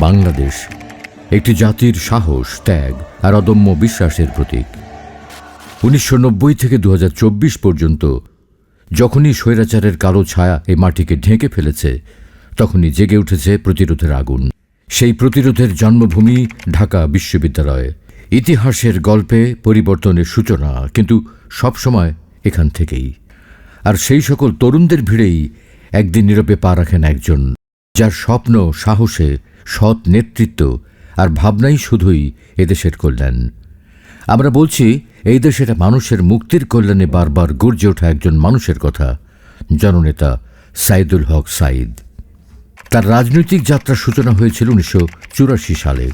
বাংলাদেশ। একটি জাতির সাহস, ত্যাগ আর অদম্য বিশ্বাসের প্রতীক। উনিশশো নব্বই থেকে দু হাজার চব্বিশ পর্যন্ত যখনই স্বৈরাচারের কালো ছায়া এই মাটিকে ঢেকে ফেলেছে, তখনই জেগে উঠেছে প্রতিরোধের আগুন। সেই প্রতিরোধের জন্মভূমি ঢাকা বিশ্ববিদ্যালয়। ইতিহাসের গল্পে পরিবর্তনের সূচনা কিন্তু সবসময় এখান থেকেই। আর সেই সকল তরুণদের ভিড়েই একদিন নীরবে পা রাখেন একজন, যার স্বপ্ন, সাহসে সৎ নেতৃত্ব আর ভাবনাই শুধুই এদেশের কল্যাণ। আমরা বলছি, এই দেশের মানুষের মুক্তির কল্যাণে বারবার গর্জে ওঠা একজন মানুষের কথা, জননেতা সাইদুল হক সাইদ। তার রাজনৈতিক যাত্রার সূচনা হয়েছিল উনিশশো চুরাশি সালে।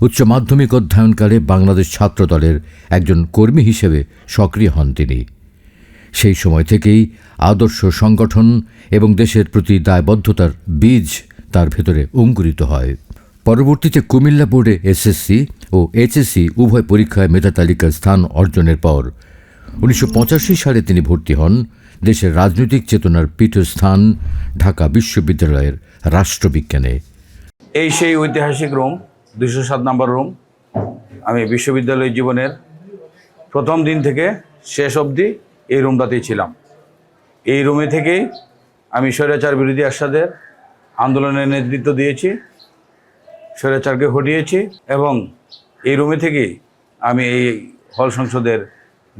উচ্চ মাধ্যমিক অধ্যয়নকালে বাংলাদেশ ছাত্র দলের একজন কর্মী হিসেবে সক্রিয় হন তিনি। সেই সময় থেকেই আদর্শ সংগঠন এবং দেশের প্রতি দায়বদ্ধতার বীজ তার ভেতরে অঙ্কুরিত হয়। পরবর্তীতে কুমিল্লা বোর্ডে এসএসসি ও এইচএসসি উভয় পরীক্ষায় মেধা তালিকায় স্থান অর্জনের পর উনিশশো পঁচাশি সালে তিনি ভর্তি হন। দেশের রাজনৈতিক চেতনার পীঠস্থান ঢাকা বিশ্ববিদ্যালয়ের রাষ্ট্রবিজ্ঞানে। এই সেই ঐতিহাসিক রুম দুশো সাত নম্বর রুম, আমি বিশ্ববিদ্যালয় জীবনের প্রথম দিন থেকে শেষ অবধি এই রুমটাতেই ছিলাম। এই রুমে থেকেই আমি স্বৈরাচার বিরোধী আসাদের আন্দোলনের নেতৃত্ব দিয়েছি, স্বৈরাচারকে হটিয়েছি এবং এই রুমে থেকে আমি এই হল সংসদের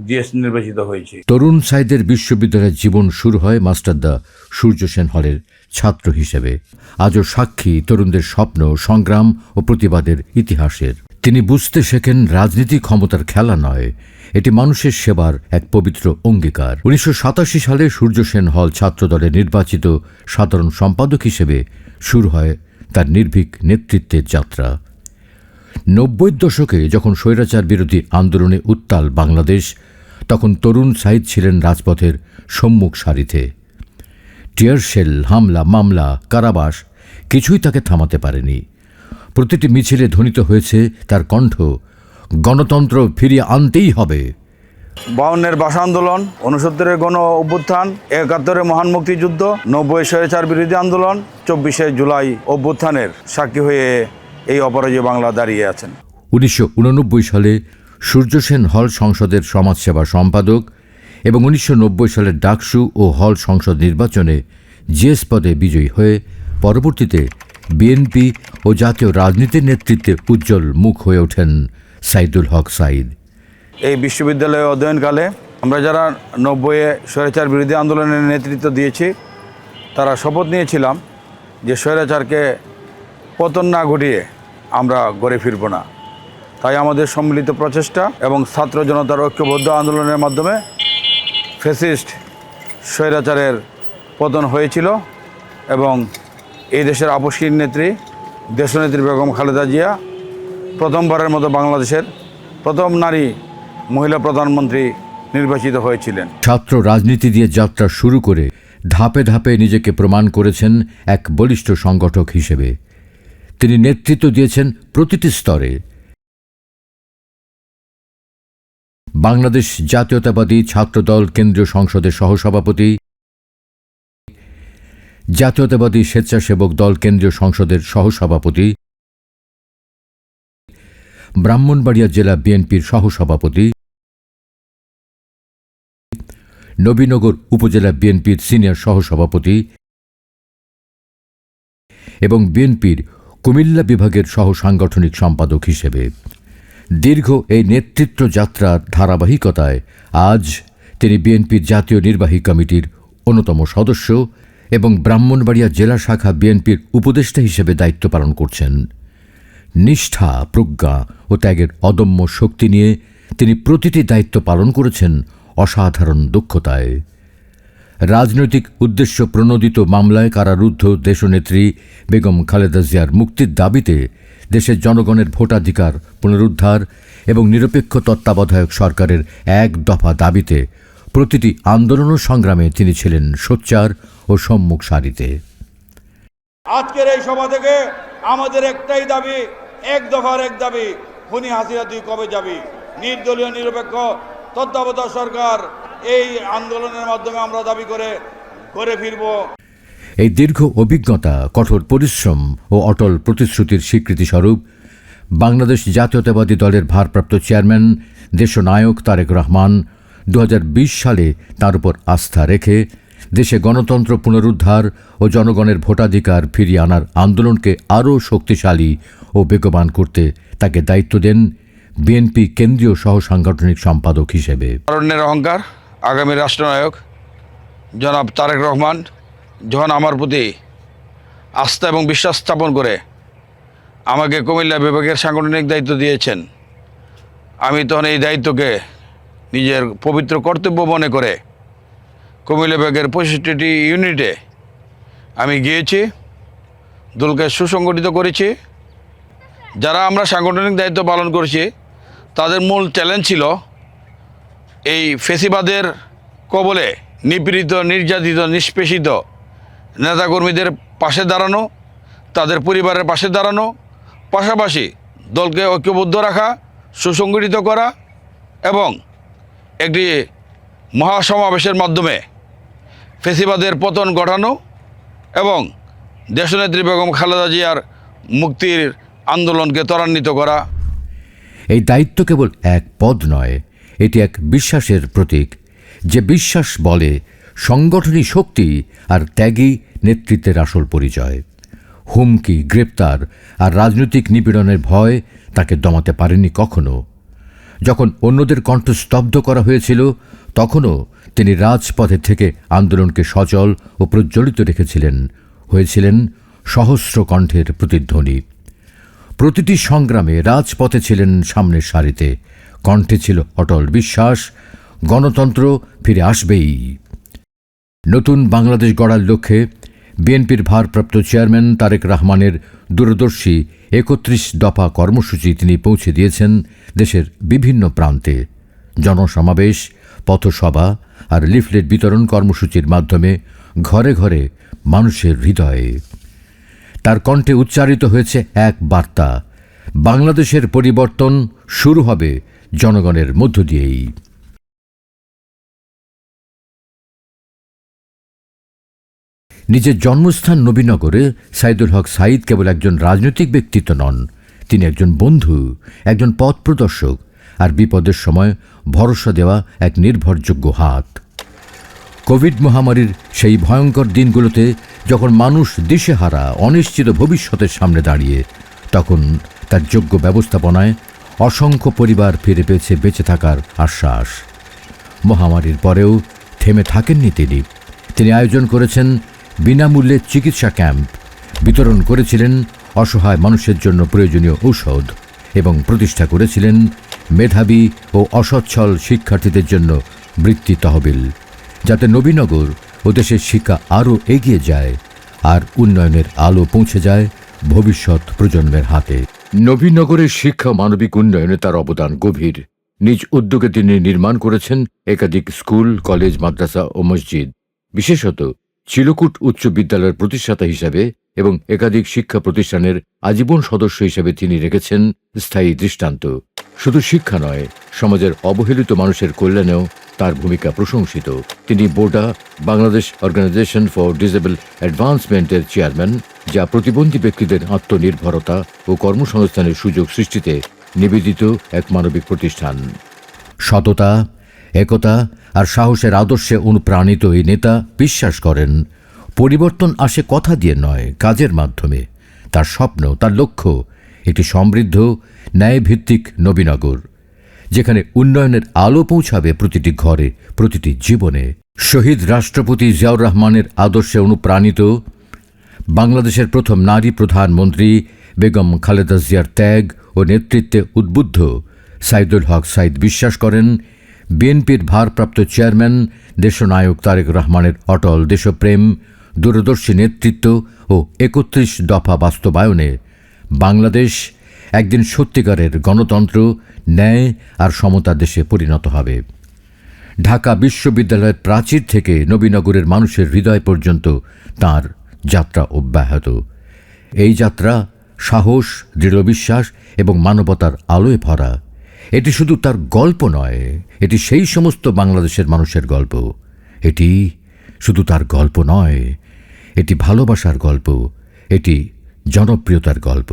জিএস নির্বাচিত হয়েছি। তরুণ সাইদের বিশ্ববিদ্যালয়ের জীবন শুরু হয় মাস্টারদা সূর্য সেন হলের ছাত্র হিসেবে। আজও সাক্ষী তরুণদের স্বপ্ন, সংগ্রাম ও প্রতিবাদের ইতিহাসের। তিনি বুঝতে শেখেন রাজনীতি ক্ষমতার খেলা নয়, এটি মানুষের সেবার এক পবিত্র অঙ্গীকার। উনিশশো সাতাশি সালে সূর্য সেন হল ছাত্রদলে নির্বাচিত সাধারণ সম্পাদক হিসেবে শুরু হয় তার নির্ভীক নেতৃত্বের যাত্রা। নব্বই দশকে যখন স্বৈরাচার বিরোধী আন্দোলনে উত্তাল বাংলাদেশ, তখন তরুণ সাইদ ছিলেন রাজপথের সম্মুখ সারিতে। টিয়ারশেল, হামলা, মামলা, কারাবাস কিছুই তাকে থামাতে পারেনি। প্রতিটি মিছিলে ধ্বনিত হয়েছে তার কণ্ঠ। গণতন্ত্র ফিরিয়ে আনতেই হবে। বাউন্নের ভাষা আন্দোলন উনসত্তরের গণ অভ্যুত্থান একাত্তরের মহান মুক্তিযুদ্ধ নব্বই স্বৈরাচার বিরোধী আন্দোলন চব্বিশে জুলাই অভ্যুত্থানের সাক্ষী হয়ে এই অপরাজয় বাংলা দাঁড়িয়ে আছেন। উনিশশো উননব্বই সালে সূর্য সেন হল সংসদের সমাজসেবা সম্পাদক এবং উনিশশো সালের ডাকসু ও হল সংসদ নির্বাচনে জিএস পদে বিজয়ী হয়ে পরবর্তীতে বিএনপি ও জাতীয় রাজনীতির নেতৃত্বে উজ্জ্বল মুখ হয়ে ওঠেন সাইদুল হক সাইদ এই বিশ্ববিদ্যালয়ে অধ্যয়নকালে আমরা যারা নব্বইয়ে স্বৈরাচার বিরোধী আন্দোলনের নেতৃত্ব দিয়েছি, তারা শপথ নিয়েছিলাম যে স্বৈরাচারকে পতন না ঘটিয়ে আমরা গড়ে ফিরব না। তাই আমাদের সম্মিলিত প্রচেষ্টা এবং ছাত্র জনতার ঐক্যবদ্ধ আন্দোলনের মাধ্যমে ফেসিস্ট স্বৈরাচারের পতন হয়েছিল এবং এই দেশের আপসীর নেত্রী, দেশনেত্রী বেগম খালেদা জিয়া, প্রথমবারের মতো বাংলাদেশের প্রথম নারী মহিলা প্রধানমন্ত্রী নির্বাচিত হয়েছিলেন। ছাত্র রাজনীতি দিয়ে যাত্রা শুরু করে ধাপে ধাপে নিজেকে প্রমাণ করেছেন এক বলিষ্ঠ সংগঠক হিসেবে। তিনি নেতৃত্ব দিয়েছেন প্রতিটি স্তরে। বাংলাদেশ জাতীয়তাবাদী ছাত্রদল কেন্দ্রীয় সংসদের সহসভাপতি জাতীয়তাবাদী স্বেচ্ছাসেবক দল কেন্দ্রীয় সংসদের সহসভাপতি, ব্রাহ্মণবাড়িয়া জেলা বিএনপির সহসভাপতি, নবীনগর উপজেলা বিএনপির সিনিয়র সহসভাপতি এবং বিএনপির কুমিল্লা বিভাগের সহ সাংগঠনিক সম্পাদক হিসেবে। দীর্ঘ এই নেতৃত্ব যাত্রার ধারাবাহিকতায় আজ তিনি বিএনপির জাতীয় নির্বাহী কমিটির অন্যতম সদস্য এবং ব্রাহ্মণবাড়িয়া জেলা শাখা বিএনপির উপদেষ্টা হিসেবে দায়িত্ব পালন করছেন। নিষ্ঠা, প্রজ্ঞা ও ত্যাগের অদম্য শক্তি নিয়ে তিনি প্রতিটি দায়িত্ব পালন করেছেন অসাধারণ দক্ষতায়। রাজনৈতিক উদ্দেশ্য প্রণোদিত মামলায় কারারুদ্ধ দেশনেত্রী বেগম খালেদা জিয়ার মুক্তির দাবিতে দেশের জনগণের ভোটাধিকার পুনরুদ্ধার এবং নিরপেক্ষ তত্ত্বাবধায়ক সরকারের এক দফা দাবিতে প্রতিটি আন্দোলন ও সংগ্রামে তিনি ছিলেন সোচ্চার ও সম্মুখ সারিতে। আজকের এই সভা থেকে আমাদের একটাই দাবি এক দফার এক দাবি খুনি হাসিনা তুই কবে যাবি? নির্দলীয় নিরপেক্ষ তত্ত্বাবধায়ক সরকার এই আন্দোলনের মাধ্যমে আমরা দাবি করে করে ফিরবো। এই দীর্ঘ অভিজ্ঞতা কঠোর পরিশ্রম ও অটল প্রতিশ্রুতির স্বীকৃতিস্বরূপ বাংলাদেশ জাতীয়তাবাদী দলের ভারপ্রাপ্ত চেয়ারম্যান দেশনায়ক তারেক রহমান দু হাজার বিশ সালে তার উপর আস্থা রেখে দেশে গণতন্ত্র পুনরুদ্ধার ও জনগণের ভোটাধিকার ফিরিয়ে আনার আন্দোলনকে আরও শক্তিশালী ও বেগবান করতে তাকে দায়িত্ব দেন বিএনপি কেন্দ্রীয় সহ সাংগঠনিক সম্পাদক হিসেবে। অরণ্যের অহংকার, আগামী রাষ্ট্রনায়ক জনাব তারেক রহমান যখন আমার প্রতি আস্থা এবং বিশ্বাস স্থাপন করে আমাকে কুমিল্লা বিভাগের সাংগঠনিক দায়িত্ব দিয়েছেন, আমি তখন এই দায়িত্বকে নিজের পবিত্র কর্তব্য মনে করে কুমিল্লা বিভাগের পঁয়ষট্টিটি ইউনিটে আমি গিয়েছি, দলকে সুসংগঠিত করেছি। যারা আমরা সাংগঠনিক দায়িত্ব পালন করেছি, তাদের মূল চ্যালেঞ্জ ছিল এই ফেসিবাদের কবলে নিপীড়িত, নির্যাতিত, নিষ্পেষিত নেতাকর্মীদের পাশে দাঁড়ানো, তাদের পরিবারের পাশে দাঁড়ানো, পাশাপাশি দলকে ঐক্যবদ্ধ রাখা, সুসংগঠিত করা এবং একটি মহাসমাবেশের মাধ্যমে ফেসিবাদের পতন ঘটানো এবং দেশনেত্রী বেগম খালেদা জিয়ার মুক্তির আন্দোলনকে ত্বরান্বিত করা। এই দায়িত্ব কেবল এক পদ নয়, এটি এক বিশ্বাসের প্রতীক। যে বিশ্বাস বলে সংগঠনী শক্তি আর ত্যাগী নেতৃত্বের আসল পরিচয়। হুমকি, গ্রেপ্তার আর রাজনৈতিক নিপীড়নের ভয় তাকে দমাতে পারেনি কখনো। যখন অন্যদের কণ্ঠ স্তব্ধ করা হয়েছিল তখনও তিনি রাজপথে থেকে আন্দোলনকে সচল ও প্রজ্বলিত রেখেছিলেন। হয়েছিলেন সহস্র কণ্ঠের প্রতিধ্বনি। প্রতিটি সংগ্রামে রাজপথে ছিলেন সামনের সারিতে। কণ্ঠে ছিল অটল বিশ্বাস, গণতন্ত্র ফিরে আসবেই। নতুন বাংলাদেশ গড়ার লক্ষ্যে বিএনপির ভারপ্রাপ্ত চেয়ারম্যান তারেক রহমানের দূরদর্শী একত্রিশ দফা কর্মসূচি তিনি পৌঁছে দিয়েছেন দেশের বিভিন্ন প্রান্তে। জনসমাবেশ পথসভা আর লিফলেট বিতরণ কর্মসূচির মাধ্যমে ঘরে ঘরে মানুষের হৃদয়ে। তার কণ্ঠে উচ্চারিত হয়েছে এক বার্তা, বাংলাদেশের পরিবর্তন শুরু হবে জনগণের মধ্য দিয়েই। নিজের জন্মস্থান নবীনগরে সাইদুল হক সাইদ কেবল একজন রাজনৈতিক ব্যক্তিত্ব নন, তিনি একজন বন্ধু, একজন পথ প্রদর্শক আর বিপদের সময় ভরসা দেওয়া এক নির্ভরযোগ্য হাত। কোভিড মহামারীর সেই ভয়ঙ্কর দিনগুলোতে যখন মানুষ দিশেহারা, অনিশ্চিত ভবিষ্যতের সামনে দাঁড়িয়ে, তখন তার যোগ্য ব্যবস্থাপনায় অসংখ্য পরিবার ফিরে পেয়েছে বেঁচে থাকার আশ্বাস। মহামারীর পরেও থেমে থাকেননি তিনি। তিনি আয়োজন করেছেন বিনামূল্যে চিকিৎসা ক্যাম্প। বিতরণ করেছিলেন অসহায় মানুষের জন্য প্রয়োজনীয় ঔষধ এবং প্রতিষ্ঠা করেছিলেন মেধাবী ও অসচ্ছল শিক্ষার্থীদের জন্য বৃত্তি তহবিল, যাতে নবীনগর ও দেশের শিক্ষা আরও এগিয়ে যায় আর উন্নয়নের আলো পৌঁছে যায় ভবিষ্যৎ প্রজন্মের হাতে। নবীনগরের শিক্ষা মানবিক উন্নয়নে তার অবদান গভীর। নিজ উদ্যোগে তিনি নির্মাণ করেছেন একাধিক স্কুল, কলেজ, মাদ্রাসা ও মসজিদ। বিশেষত চিলকুট উচ্চ বিদ্যালয়ের প্রতিষ্ঠাতা হিসাবে এবং একাধিক শিক্ষা প্রতিষ্ঠানের আজীবন সদস্য হিসেবে তিনি রেখেছেন স্থায়ী দৃষ্টান্ত। শুধু শিক্ষা নয়, সমাজের অবহেলিত মানুষের কল্যাণেও তার ভূমিকা প্রশংসিত। তিনি BORDA, Bangladesh organization for disable অ্যাডভান্সমেন্টের chairman, যা প্রতিবন্ধী ব্যক্তিদের আত্মনির্ভরতা ও কর্মসংস্থানের সুযোগ সৃষ্টিতে নিবেদিত এক মানবিক প্রতিষ্ঠান। সততা, একতা আর সাহসের আদর্শে অনুপ্রাণিত এই নেতা বিশ্বাস করেন পরিবর্তন আসে কথা দিয়ে নয়, কাজের মাধ্যমে। তার স্বপ্ন, তার লক্ষ্য, একটি সমৃদ্ধ, ন্যায়ভিত্তিক নবীনগর, যেখানে উন্নয়নের আলো পৌঁছাবে প্রতিটি ঘরে, প্রতিটি জীবনে। শহীদ রাষ্ট্রপতি জিয়াউর রহমানের আদর্শে অনুপ্রাণিত বাংলাদেশের প্রথম নারী প্রধানমন্ত্রী বেগম খালেদা জিয়ার ত্যাগ ও নেতৃত্বে উদ্বুদ্ধ সাইদুল হক সাইদ বিশ্বাস করেন, বিএনপির ভারপ্রাপ্ত চেয়ারম্যান, দেশনায়ক তারেক রহমানের অটল দেশপ্রেম দূরদর্শী নেতৃত্ব ও একত্রিশ দফা বাস্তবায়নে বাংলাদেশ একদিন সত্যিকারের গণতন্ত্র, ন্যায় আর সমতা দেশে পরিণত হবে। ঢাকা বিশ্ববিদ্যালয়ের প্রাচীর থেকে নবীনগরের মানুষের হৃদয় পর্যন্ত তার যাত্রা অব্যাহত। এই যাত্রা সাহস, দৃঢ় বিশ্বাস এবং মানবতার আলোয় ভরা। এটি শুধু তার গল্প নয়, এটি সেই সমস্ত বাংলাদেশের মানুষের গল্প। এটি শুধু তার গল্প নয় এটি ভালোবাসার গল্প এটি জনপ্রিয়তার গল্প।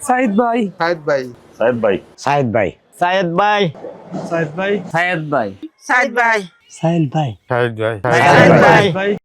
সাইদ ভাই। সাইদ ভাই। সাইদ ভাই। সাইদ ভাই। সাইদ ভাই। সাইদ ভাই। সাইদ ভাই। সাইদ ভাই। সাইদ ভাই। সাইদ ভাই। সাইদ ভাই।